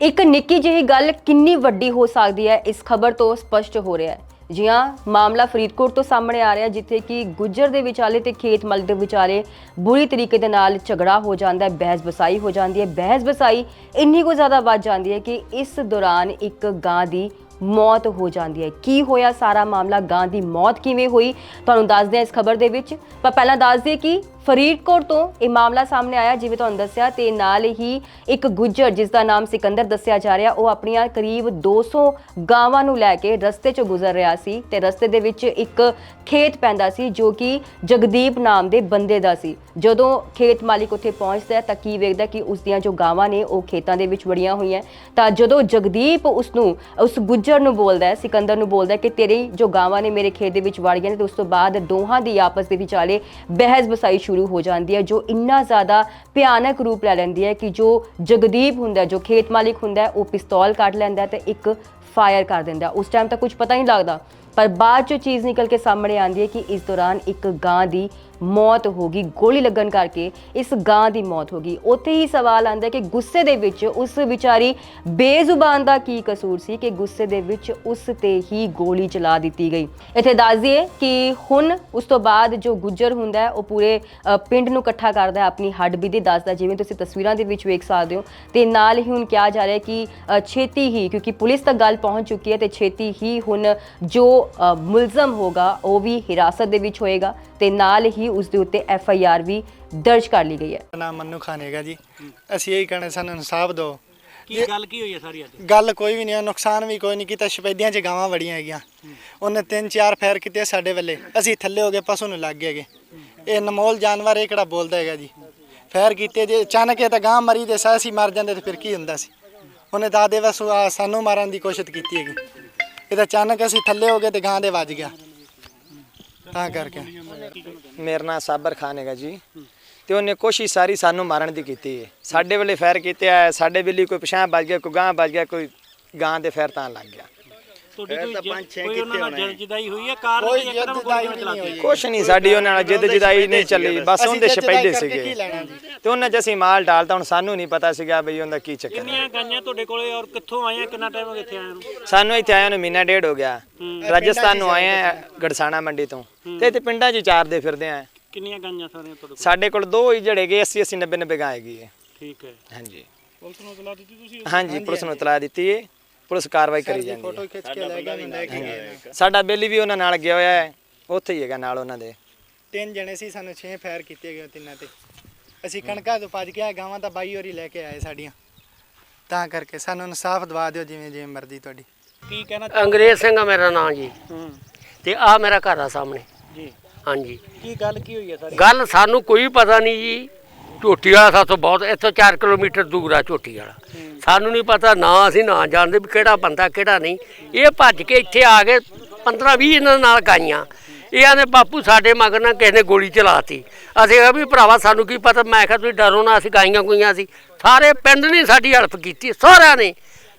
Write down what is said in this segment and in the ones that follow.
ਇੱਕ ਨਿੱਕੀ ਜਿਹੀ ਗੱਲ ਕਿੰਨੀ ਵੱਡੀ ਹੋ ਸਕਦੀ ਹੈ, ਇਸ ਖਬਰ ਤੋਂ ਸਪਸ਼ਟ ਹੋ ਰਿਹਾ ਹੈ। ਜੀ ਹਾਂ, ਮਾਮਲਾ ਫਰੀਦਕੋਟ ਤੋਂ ਸਾਹਮਣੇ ਆ ਰਿਹਾ ਜਿੱਥੇ ਕਿ ਗੁੱਜਰ ਦੇ ਵਿਚਾਲੇ ਤੇ ਖੇਤ ਮਲ ਦੇ ਵਿਚਾਲੇ ਬੁਰੀ ਤਰੀਕੇ ਦੇ ਨਾਲ ਝਗੜਾ ਹੋ ਜਾਂਦਾ ਹੈ, ਬਹਿਸ ਬਸਾਈ ਹੋ ਜਾਂਦੀ ਹੈ। ਬਹਿਸ ਬਸਾਈ ਇੰਨੀ ਕੁ ਜ਼ਿਆਦਾ ਵੱਧ ਜਾਂਦੀ ਹੈ ਕਿ ਇਸ ਦੌਰਾਨ ਇੱਕ ਗਾਂ ਦੀ ਮੌਤ ਹੋ ਜਾਂਦੀ ਹੈ। ਕੀ ਹੋਇਆ ਸਾਰਾ ਮਾਮਲਾ? ਗਾਂ ਦੀ ਮੌਤ ਕਿਵੇਂ ਹੋਈ? ਤੁਹਾਨੂੰ ਦੱਸਦੇ ਹਾਂ ਇਸ ਖਬਰ ਦੇ ਵਿੱਚ। ਪਰ ਪਹਿਲਾਂ ਦੱਸ ਦਈਏ ਕਿ ਫਰੀਦਕੋਟ ਤੋਂ ਇਹ ਮਾਮਲਾ ਸਾਹਮਣੇ ਆਇਆ, ਜਿਵੇਂ ਤੁਹਾਨੂੰ ਦੱਸਿਆ, ਤੇ ਨਾਲ ਹੀ ਇੱਕ ਗੁੱਜਰ ਜਿਸ ਦਾ ਨਾਮ ਸਿਕੰਦਰ ਦੱਸਿਆ ਜਾ ਰਿਹਾ, ਉਹ ਆਪਣੀਆਂ ਕਰੀਬ 200 ਗਾਵਾਂ ਨੂੰ ਲੈ ਕੇ ਰਸਤੇ 'ਚੋਂ ਗੁਜ਼ਰ ਰਿਹਾ ਸੀ ਤੇ ਰਸਤੇ ਦੇ ਵਿੱਚ ਇੱਕ ਖੇਤ ਪੈਂਦਾ ਸੀ, ਜੋ ਕਿ ਜਗਦੀਪ ਨਾਮ ਦੇ ਬੰਦੇ ਦਾ ਸੀ। ਜਦੋਂ ਖੇਤ ਮਾਲਿਕ ਉੱਥੇ ਪਹੁੰਚਦਾ ਤਾਂ ਕੀ ਵੇਖਦਾ ਕਿ ਉਸ ਦੀਆਂ ਜੋ ਗਾਵਾਂ ਨੇ, ਉਹ ਖੇਤਾਂ ਦੇ ਵਿੱਚ ਵੜੀਆਂ ਹੋਈਆਂ ਤਾਂ ਜਦੋਂ ਜਗਦੀਪ ਉਸ ਨੂੰ ਉਸ ਗੁੱਜਰ ਨੂੰ ਬੋਲਦਾ ਸਿਕੰਦਰ ਨੂੰ ਬੋਲਦਾ ਕਿ ਤੇਰੀ ਜੋ ਗਾਵਾਂ ਨੇ ਮੇਰੇ ਖੇਤ ਦੇ ਵਿੱਚ ਵੜ ਗਈਆਂ ਨੇ, ਤੇ ਉਸ ਤੋਂ ਬਾਅਦ ਦੋਹਾਂ ਦੀ ਆਪਸ ਦੇ ਵਿਚਾਲੇ ਬਹਿਸ ਬਸਾਈ ਸ਼ੁਰੂ ਸ਼ੁਰੂ ਹੋ ਜਾਂਦੀ ਹੈ, ਜੋ ਇੰਨਾ ਜ਼ਿਆਦਾ ਭਿਆਨਕ ਰੂਪ ਲੈ ਲੈਂਦੀ ਹੈ ਕਿ ਜੋ ਜਗਦੀਪ ਹੁੰਦਾ ਜੋ ਖੇਤ ਮਾਲਿਕ ਹੁੰਦਾ ਉਹ ਪਿਸਤੌਲ ਕੱਢ ਲੈਂਦਾ ਹੈ ਤੇ ਇੱਕ ਫਾਇਰ ਕਰ ਦਿੰਦਾ ਉਸ ਟਾਈਮ ਤਾਂ ਕੁਝ ਪਤਾ ਨਹੀਂ ਲੱਗਦਾ, ਪਰ ਬਾਅਦ ਚ ਚੀਜ਼ ਨਿਕਲ ਕੇ ਸਾਹਮਣੇ ਆਉਂਦੀ ਹੈ ਕਿ ਇਸ ਦੌਰਾਨ ਇੱਕ ਗਾਂ ਦੀ ਮੌਤ ਹੋ ਗਈ ਗੋਲੀ ਲੱਗਣ ਕਰਕੇ ਇਸ ਗਾਂ ਦੀ ਮੌਤ ਹੋ ਗਈ। ਉੱਥੇ ਹੀ ਸਵਾਲ ਆਉਂਦਾ ਹੈ ਕਿ ਗੁੱਸੇ ਦੇ ਵਿੱਚ ਉਸ ਵਿਚਾਰੀ ਬੇਜ਼ੁਬਾਨ ਦਾ ਕੀ ਕਸੂਰ ਸੀ ਕਿ ਗੁੱਸੇ ਦੇ ਵਿੱਚ ਉਸ ਤੇ ਹੀ ਗੋਲੀ ਚਲਾ ਦਿੱਤੀ ਗਈ। ਇੱਥੇ ਦੱਸ ਦਈਏ ਕਿ ਹੁਣ ਉਸ ਤੋਂ ਬਾਅਦ ਜੋ ਗੁੱਜਰ ਹੁੰਦਾ ਹੈ ਉਹ ਪੂਰੇ ਪਿੰਡ ਨੂੰ ਇਕੱਠਾ ਕਰਦਾ ਹੈ ਆਪਣੀ ਹੱਡਬੀਤੀ ਦੱਸਦਾ ਜਿਵੇਂ ਤੁਸੀਂ ਤਸਵੀਰਾਂ ਦੇ ਵਿੱਚ ਵੇਖ ਸਕਦੇ ਹੋ। ਤੇ ਨਾਲ ਹੀ ਹੁਣ ਕਿਹਾ ਜਾ ਰਿਹਾ ਹੈ ਕਿ ਛੇਤੀ ਹੀ ਕਿਉਂਕਿ ਪੁਲਿਸ ਤੱਕ ਗੱਲ ਪਹੁੰਚ ਚੁੱਕੀ ਹੈ ਤੇ ਛੇਤੀ ਹੀ ਹੁਣ ਜੋ ਅ, ਮੁਲਜ਼ਮ ਹੋਗਾ ਉਹ ਵੀ ਹਿਰਾਸਤ ਦੇ ਵਿੱਚ ਹੋਏਗਾ। ਤੇ ਨਾਲ ਹੀ ਉਸ ਦੇ ਉੱਤੇ ਐਫ ਆਈ ਆਰ ਵੀ ਦਰਜ ਕਰ ਲਈ ਗਈ ਹੈ। ਮੇਰਾ ਨਾਮ ਮੰਨੂ ਖਾਨ ਹੈਗਾ ਜੀ। ਅਸੀਂ ਇਹੀ ਕਹਿਣਾ ਸਾਨੂੰ ਇਨਸਾਫ ਦਿਓ। ਕੀ ਗੱਲ ਕੀ ਹੋਈ ਹੈ ਸਾਰੀ ਅੱਜ? ਗੱਲ ਕੋਈ ਵੀ ਨਹੀਂ ਹੈ, ਨੁਕਸਾਨ ਵੀ ਕੋਈ ਨਹੀਂ ਕੀਤਾ ਸ਼ਪੈਦੀਆਂ 'ਚ ਗਾਵਾਂ ਵੜੀਆਂ ਹੈਗੀਆਂ। ਉਹਨੇ ਤਿੰਨ ਚਾਰ ਫੈਰ ਕੀਤੇ ਸਾਡੇ ਵੱਲੇ। ਅਸੀਂ ਥੱਲੇ ਹੋ ਗਏ ਪਸ਼ੂ ਨੂੰ ਲੱਗ ਗਏ ਹੈਗੇ। ਇਹ ਨਮੋਲ ਜਾਨਵਰ ਇਹ ਕਿਹੜਾ ਬੋਲਦਾ ਹੈਗਾ ਜੀ। ਫੈਰ ਕੀਤੇ ਜੇ ਅਚਾਨਕ ਇਹ ਤਾਂ ਗਾਂ ਮਰੀ ਤੇ ਸਾਂ ਅਸੀਂ ਮਰ ਜਾਂਦੇ ਤੇ ਫਿਰ ਕੀ ਹੁੰਦਾ ਸੀ? ਉਹਨੇ ਦਾਦੇ ਵਸੂ ਆ ਸਾਨੂੰ ਮਾਰਨ ਦੀ ਕੋਸ਼ਿਸ਼ ਕੀਤੀ ਹੈਗੀ। ਇਹ ਤਾਂ ਅਚਾਨਕ ਅਸੀਂ ਥੱਲੇ ਹੋ ਗਏ ਤੇ ਗਾਂ ਦੇ ਵੱਜ ਗਿਆ। ਤਾਂ ਕਰਕੇ। ਮੇਰਾ ਨਾਮ ਸਾਬਰ ਖਾਨ ਹੈਗਾ ਜੀ। ਤੇ ਉਹਨੇ ਕੋਸ਼ਿਸ਼ ਸਾਰੀ ਸਾਨੂੰ ਮਾਰਨ ਦੀ ਕੀਤੀ ਹੈ। ਸਾਡੇ ਵੇਲੇ ਫੈਰ ਕੀਤੇ ਆ ਸਾਡੇ ਵੇਲੇ ਕੋਈ ਪਛਾਣ ਵੱਜ ਗਿਆ, ਕੋਈ ਗਾਂ ਵੱਜ ਗਿਆ, ਕੋਈ ਗਾਂ ਦੇ ਫੈਰ ਤਾਂ ਲੱਗ ਗਿਆ। ਤੁਹਾਡੀ ਫਿਰ ਤਾਂ ਪੰਜ ਛੇ ਕੋਈ ਉਹਨਾਂ ਹੋਣੇ। ਜਦਾਈ ਹੋਈ ਹੈ? ਕਾਰ ਕੋਈ ਜਿੱਦ ਇੱਕਦਮ ਨਹੀਂ ਦਿੱਤੀ ਹੋਈ। ਕੁਛ ਨਹੀਂ ਸਾਡੀ ਉਹਨਾਂ ਨਾਲ ਜਿੱਦ ਜਦਾਈ ਨਹੀਂ ਚੱਲੀ ਬਸ ਅਸੀਂ ਉਹਦੇ ਛਪੈਦੇ ਸੀਗੇ। ਕੀ ਲੈਣਾ ਜੀ? ਤੇ ਉਹਨਾਂ 'ਚ ਅਸੀਂ ਮਾਲ ਡਾਲਤਾ ਹੁਣ ਸਾਨੂੰ ਨਹੀਂ ਪਤਾ ਸੀਗਾ ਬਈ ਉਹਦਾ ਕੀ ਚੱਕਰ ਹੈ। ਕਿੰਨੀਆਂ ਗਾਈਆਂ ਤੁਹਾਡੇ ਕੋਲੇ ਔਰ ਕਿੱਥੋਂ ਆਈਆਂ ਕਿੰਨਾ ਟਾਈਮ ਹੋ ਗਿਆ ਇੱਥੇ ਆਇਆ ਨੂੰ? ਸਾਨੂੰ ਇੱਥੇ ਆਇਆ ਨੂੰ ਮਹੀਨਾ ਡੇਢ ਹੋ ਗਿਆ। ਰਾਜਸਥਾਨ ਨੂੰ ਆਏ ਆ ਗੜਸਾਣਾ ਮੰਡੀ ਤੋਂ। ਤੇ ਇੱਥੇ ਪਿੰਡਾਂ 'ਚ ਚਾਰਦੇ ਫਿਰਦੇ ਆ। ਕਿੰਨੀਆਂ ਗਾਈਆਂ ਸਾਰੀਆਂ ਤੁਹਾਡੇ ਕੋਲ? ਸਾਡੇ ਕੋਲ ਦੋ ਹੀ ਜੜੇ ਗਏ 80 80 90 90 ਗਾਂ ਹੈਗੀ ਹੈ। ਠੀਕ ਹੈ। ਹਾਂਜੀ। ਪੁਲਿਸ ਨੂੰ ਇਤਲਾ ਦਿੱਤੀ ਤੁਸੀਂ? ਹਾਂਜੀ ਪੁਲਿਸ ਨੂੰ ਇਤਲਾਹ ਦਿੱਤੀ ਹੈ। ਪੁਲਿਸ ਕਾਰਵਾਈ ਕਰੀ ਜਾਂਦੀ ਹੈ। ਫੋਟੋ ਖਿੱਚ ਕੇ ਲੈ ਗਏ ਮੈਂ ਲੈ ਕੇ ਗਿਆ ਸਾਡਾ ਬੇਲੀ ਵੀ ਉਹਨਾਂ ਨਾਲ ਗਿਆ ਹੋਇਆ ਹੈ। ਉੱਥੇ ਹੀ ਹੈਗਾ ਨਾਲ ਉਹਨਾਂ ਦੇ। ਤਿੰਨ ਜਣੇ ਸੀ ਸਾਨੂੰ 6 ਫਾਇਰ ਕੀਤੇ ਗਏ ਤਿੰਨਾਂ ਤੇ। ਅਸੀਂ ਕਣਕਾਂ ਤੋਂ ਭੱਜ ਗਿਆ ਗਾਵਾਂ ਤਾਂ ਬਾਈ ਹੋਰੀ ਲੈ ਕੇ ਆਏ ਸਾਡੀਆਂ। ਤਾਂ ਕਰਕੇ ਸਾਨੂੰ ਇਨਸਾਫ ਦਵਾ ਦਿਓ ਜਿਵੇਂ ਜਿਵੇਂ ਮਰਜ਼ੀ ਤੁਹਾਡੀ। ਕੀ ਕਹਿਣਾ ਅੰਗਰੇਜ਼ ਸਿੰਘ ਆ ਮੇਰਾ ਨਾਂ ਜੀ। ਹੂੰ। ਤੇ ਆ ਮੇਰਾ ਘਰ ਆ ਸਾਹਮਣੇ। ਜੀ। ਹਾਂਜੀ। ਕੀ ਗੱਲ ਕੀ ਹੋਈ ਹੈ ਸਾਰੀ? ਗੱਲ ਸਾਨੂੰ ਕੋਈ ਪਤਾ ਨਹੀਂ ਜੀ। ਝੋਟੀ ਵਾਲਾ ਸਾਥੋਂ ਬਹੁਤ ਇੱਥੋਂ 4 ਕਿਲੋਮੀਟਰ ਦੂਰ ਆ ਝੋਟੀ ਵਾਲਾ। ਸਾਨੂੰ ਨਹੀਂ ਪਤਾ ਨਾ ਅਸੀਂ ਨਾ ਜਾਣਦੇ ਵੀ ਕਿਹੜਾ ਬੰਦਾ ਕਿਹੜਾ ਨਹੀਂ। ਇਹ ਭੱਜ ਕੇ ਇੱਥੇ ਆ ਗਏ 15 20 ਇਹਨਾਂ ਨਾਲ ਗਾਈਆਂ। ਇਹ ਆਂਦੇ ਬਾਪੂ ਸਾਡੇ ਮਗਰ ਨਾ ਕਿਸੇ ਨੇ ਗੋਲੀ ਚਲਾਤੀ। ਅਸੀਂ ਕਿਹਾ ਵੀ ਭਰਾਵਾ ਸਾਨੂੰ ਕੀ ਪਤਾ? ਮੈਂ ਕਿਹਾ ਤੁਸੀਂ ਡਰੋ ਨਾ ਅਸੀਂ ਗਾਈਆਂ ਗੁਈਆਂ ਸੀ। ਸਾਰੇ ਪਿੰਡ ਨੇ ਸਾਡੀ ਹੈਲਪ ਕੀਤੀ ਸਾਰਿਆਂ ਨੇ।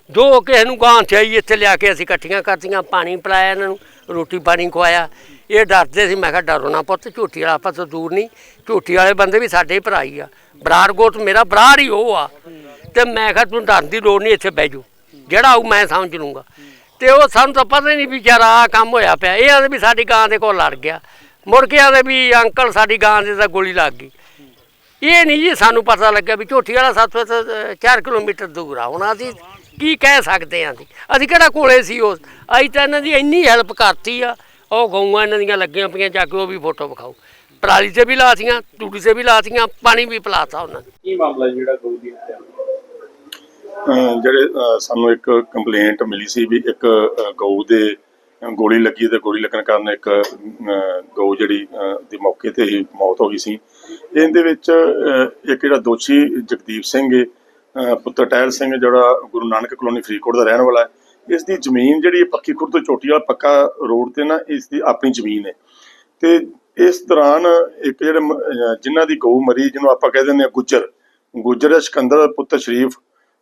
ਜੋ ਕਿਸੇ ਨੂੰ ਗਾਂ ਚਾਹੀ ਇੱਥੇ ਲਿਆ ਕੇ ਅਸੀਂ ਇਕੱਠੀਆਂ ਕਰਤੀਆਂ, ਪਾਣੀ ਪਿਲਾਇਆ ਇਹਨਾਂ ਨੂੰ, ਰੋਟੀ ਪਾਣੀ ਖਵਾਇਆ। ਇਹ ਡਰਦੇ ਸੀ, ਮੈਂ ਕਿਹਾ ਡਰੋ ਨਾ ਪੁੱਤ, ਝੂਠੀ ਵਾਲਾ ਆਪਾਂ ਤੋਂ ਦੂਰ ਨਹੀਂ। ਝੂਠੀ ਵਾਲੇ ਬੰਦੇ ਵੀ ਸਾਡੇ ਹੀ ਭਰਾ ਹੀ ਆ। ਬਰਾੜ ਗੋਤ ਮੇਰਾ ਬਰਾੜ ਹੀ ਉਹ ਆ। ਤੇ ਮੈਂ ਕਿਹਾ ਤੂੰ ਡਰਨ ਦੀ ਲੋੜ ਨਹੀਂ, ਇੱਥੇ ਬਹਿ ਜਾਓ। ਜਿਹੜਾ ਉਹ ਮੈਂ ਸਮਝ ਲੂੰਗਾ ਤੇ ਉਹ ਸਾਨੂੰ ਤਾਂ ਪਤਾ ਹੀ ਨਹੀਂ ਵੀ ਯਾਰ ਆਹ ਕੰਮ ਹੋਇਆ ਪਿਆ। ਇਹ ਆਂਦੇ ਵੀ ਸਾਡੀ ਗਾਂ ਦੇ ਕੋਲ ਲੜ ਗਿਆ। ਮੁੜ ਕੇ ਆਂਦੇ ਵੀ ਅੰਕਲ ਸਾਡੀ ਗਾਂ ਦੇ ਤਾਂ ਗੋਲੀ ਲੱਗ ਗਈ। ਇਹ ਨਹੀਂ ਜੀ ਸਾਨੂੰ ਪਤਾ ਲੱਗਿਆ ਵੀ ਝੋਟੀ ਵਾਲਾ ਸਾਥੋਂ ਤਾਂ 4 ਕਿਲੋਮੀਟਰ ਦੂਰ ਆ। ਹੁਣ ਅਸੀਂ ਕੀ ਕਹਿ ਸਕਦੇ ਆਂ ਜੀ ਅਸੀਂ ਕਿਹੜਾ ਕੋਲੇ ਸੀ ਉਸ? ਅਸੀਂ ਤਾਂ ਇਹਨਾਂ ਦੀ ਇੰਨੀ ਹੈਲਪ ਕਰਤੀ ਆ। ਉਹ ਗਊਆਂ ਇਹਨਾਂ ਦੀਆਂ ਲੱਗੀਆਂ ਪਈਆਂ ਜਾ ਕੇ ਉਹ ਵੀ ਫੋਟੋ ਵਿਖਾਓ। ਪਰਾਲੀ 'ਤੇ ਵੀ ਲਾਤੀਆਂ ਟੂਟੀ 'ਤੇ ਵੀ ਲਾਤੀਆਂ ਪਾਣੀ ਵੀ ਪਿਲਾਤਾ ਉਹਨਾਂ ਨੇ। ਕੀ ਮਾਮਲਾ ਜਿਹੜਾ ਗਊ ਦੀ ਹੱਤਿਆ? ਅਹ ਜਿਹੜੇ ਅਹ ਸਾਨੂੰ ਇੱਕ ਕੰਪਲੇਂਟ ਮਿਲੀ ਸੀ ਵੀ ਇੱਕ ਅਹ ਗਊ ਦੇ ਗੋਲੀ ਲੱਗੀ ਤੇ ਗੋਲੀ ਲੱਗਣ ਕਾਰਨ ਇੱਕ ਅਹ ਗਊ ਜਿਹੜੀ ਅਹ ਦੀ ਮੌਕੇ ਤੇ ਹੀ ਮੌਤ ਹੋ ਗਈ ਸੀ। ਇਹਦੇ ਵਿੱਚ ਅਹ ਇੱਕ ਜਿਹੜਾ ਦੋਸ਼ੀ ਜਗਦੀਪ ਸਿੰਘ ਹੈ, ਪੁੱਤਰ ਟਹਿਲ ਸਿੰਘ ਜਿਹੜਾ ਗੁਰੂ ਨਾਨਕ ਕਲੋਨੀ ਫਰੀਦਕੋਟ ਦਾ ਰਹਿਣ ਵਾਲਾ ਹੈ ਇਸ ਦੀ ਜ਼ਮੀਨ ਜਿਹੜੀ ਪੱਕੀ ਖੁਰਦ ਤੋਂ ਚੋਟੀ ਵਾਲਾ ਪੱਕਾ ਰੋਡ ਤੇ ਨਾ ਇਸ ਦੀ ਆਪਣੀ ਜ਼ਮੀਨ ਹੈ। ਤੇ ਇਸ ਦੌਰਾਨ ਇੱਕ ਜਿਹੜੇ ਮ- ਜਿਨ੍ਹਾਂ ਦੀ ਗਊ ਮਰੀ ਜਿਹਨੂੰ ਆਪਾਂ ਕਹਿ ਦਿੰਦੇ ਆ ਗੁੱਜਰ ਗੁੱਜਰ ਸਿਕੰਦਰ ਪੁੱਤਰ ਸ਼ਰੀਫ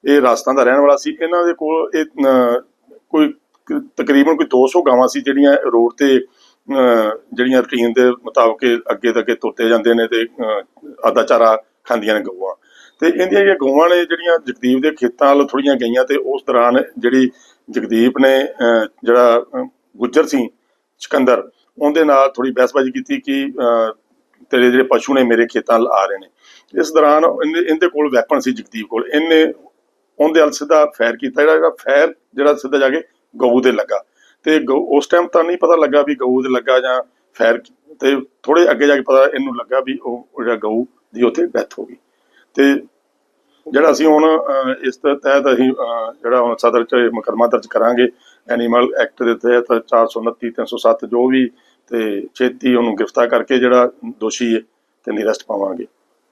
ਇਹ ਰਾਜਸਥਾਨ ਦਾ ਰਹਿਣ ਵਾਲਾ ਸੀ। ਇਹਨਾਂ ਦੇ ਕੋਲ ਇਹ ਕੋਈ ਤਕਰੀਬਨ ਕੋਈ 200 ਗਾਵਾਂ ਸੀ ਜਿਹੜੀਆਂ ਰੋਡ ਤੇ ਜਿਹੜੀਆਂ ਰੂਟੀਨ ਦੇ ਮੁਤਾਬਕ ਅੱਗੇ ਤੱਕ ਤੋਤੇ ਜਾਂਦੇ ਨੇ ਤੇ ਅਹ, ਆਦਾ ਚਾਰਾ ਖਾਂਦੀਆਂ ਨੇ ਗਊਆਂ। ਤੇ ਇਹਦੀਆਂ ਜਿਹੜੀਆਂ ਗਊਆਂ ਨੇ ਜਿਹੜੀਆਂ ਜਗਦੀਪ ਦੇ ਖੇਤਾਂ ਵੱਲ ਥੋੜੀਆਂ ਗਈਆਂ ਤੇ ਉਸ ਦੌਰਾਨ ਜਿਹੜੀ ਜਗਦੀਪ ਨੇ ਜਿਹੜਾ ਗੁੱਜਰ ਸੀ, ਸਿਕੰਦਰ, ਉਹਦੇ ਨਾਲ ਥੋੜੀ ਬਹਿਸਬਾਜ਼ੀ ਕੀਤੀ ਕਿ ਤੇਰੇ ਜਿਹੜੇ ਪਸ਼ੂ ਨੇ ਮੇਰੇ ਖੇਤਾਂ ਵੱਲ ਆ ਰਹੇ ਨੇ। ਇਸ ਦੌਰਾਨ ਇਹਦੇ ਇਹਦੇ ਕੋਲ ਵੈਪਨ ਸੀ ਜਗਦੀਪ ਕੋਲ। ਇਹਨੇ ਉਹਦੇ ਵੱਲ ਸਿੱਧਾ ਫਾਇਰ ਕੀਤਾ। ਜਿਹੜਾ ਜਿਹੜਾ ਫਾਇਰ, ਜਿਹੜਾ ਸਿੱਧਾ ਜਾ ਕੇ ਗਊ ਦੇ ਲੱਗਾ। ਤੇ ਗਊ, ਉਸ ਟਾਈਮ ਤਾਂ ਨਹੀਂ ਪਤਾ ਲੱਗਾ ਵੀ ਗਊ ਦੇ ਲੱਗਾ ਜਾਂ ਫਾਇਰ, ਤੇ ਥੋੜੇ ਅੱਗੇ ਜਾ ਕੇ ਪਤਾ ਇਹਨੂੰ ਲੱਗਾ ਵੀ ਉਹ, ਜਿਹੜਾ ਗਊ ਦੀ ਉੱਥੇ ਡੈਥ ਹੋ ਗਈ। ਤੇ ਜਿਹੜਾ ਅਸੀਂ ਹੁਣ ਇਸ ਦੇ ਤਹਿਤ ਅਸੀਂ ਜਿਹੜਾ ਹੁਣ ਸਦਰ ਚ ਮੁਕੱਦਮਾ ਦਰਜ ਕਰਾਂਗੇ ਐਨੀਮਲ ਐਕਟ ਦੇ ਤਹਿਤ 429 307 ਜੋ ਵੀ ਤੇ ਛੇਤੀ ਉਹਨੂੰ ਗ੍ਰਿਫਤਾਰ ਕਰਕੇ ਜਿਹੜਾ ਦੋਸ਼ੀ ਹੈ, ਤੇ ਨਿਰਸਟ ਪਾਵਾਂਗੇ।